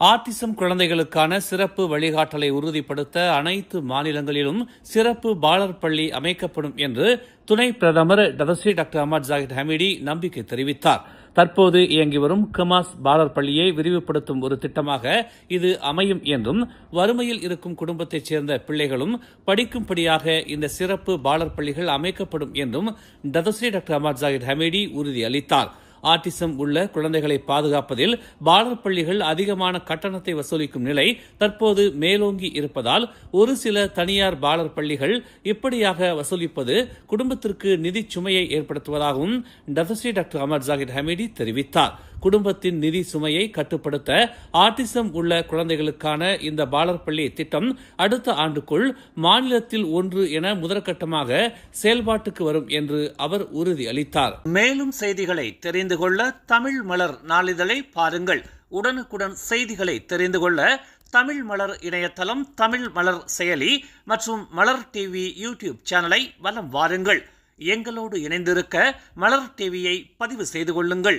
Autism குழந்தைகளுக்கான சிறப்பு வழிகாட்டலை உறுதிப்படுத்த அனைத்து மாநிலங்களிலும் சிறப்பு பாலர் பள்ளி அமைக்கப்படும் என்று துணை பிரதமர் Dato Sri doctor Ahmad Zahid Hamidi நம்பிக்கை தெரிவித்தார். தற்போது இயங்கி வரும் கமாஸ் பாலர் பள்ளியை விரிவுபடுத்தும் ஒரு திட்டமாக இது அமையும் என்றும் வறுமையில் இருக்கும் குடும்பத்தைச் சேர்ந்த பிள்ளைகளும் படிக்கும்படியாக இந்த சிறப்பு பாலர் பள்ளிகள் அமைக்கப்படும் என்றும் Dato Sri doctor Ahmad Zahid Hamidi உறுதியளித்தாா் autism உள்ள குழந்தைகளை பாதுகாப்பதில் பாலர் பள்ளிகள் அதிகமான கட்டணத்தை வசூலிக்கும் நிலை தற்போது மேலோங்கி இருப்பதால் ஒரு சில தனியார் பாலர் பள்ளிகள் இப்படியாக வசூலிப்பது குடும்பத்திற்கு நிதி சுமையை ஏற்படுத்துவதாகவும் Dato Sri doctor Amar Zakir Hamidi தெரிவித்தார். குடும்பத்தின் நிதி சுமையை கட்டுப்படுத்த ஆட்டிசம் உள்ள குழந்தைகளுக்கான இந்த பாலர் பள்ளி திட்டம் அடுத்த ஆண்டுக்குள் மாநிலத்தில் ஒன்று என முதற்கட்டமாக செயல்பாட்டுக்கு வரும் என்று அவர் உறுதியளித்தார் மேலும் செய்திகளை தெரிந்து கொள்ள தமிழ் மலர் நாளிதழை பாருங்கள். உடனுக்குடன் செய்திகளை தெரிந்து கொள்ள தமிழ் மலர் இணையதளம் தமிழ் மலர் செயலி மற்றும் மலர் டிவி யூடியூப் சேனலை வலம் வாருங்கள். எங்களோடு இணைந்திருக்க மலர் டிவியை பதிவு செய்து கொள்ளுங்கள்.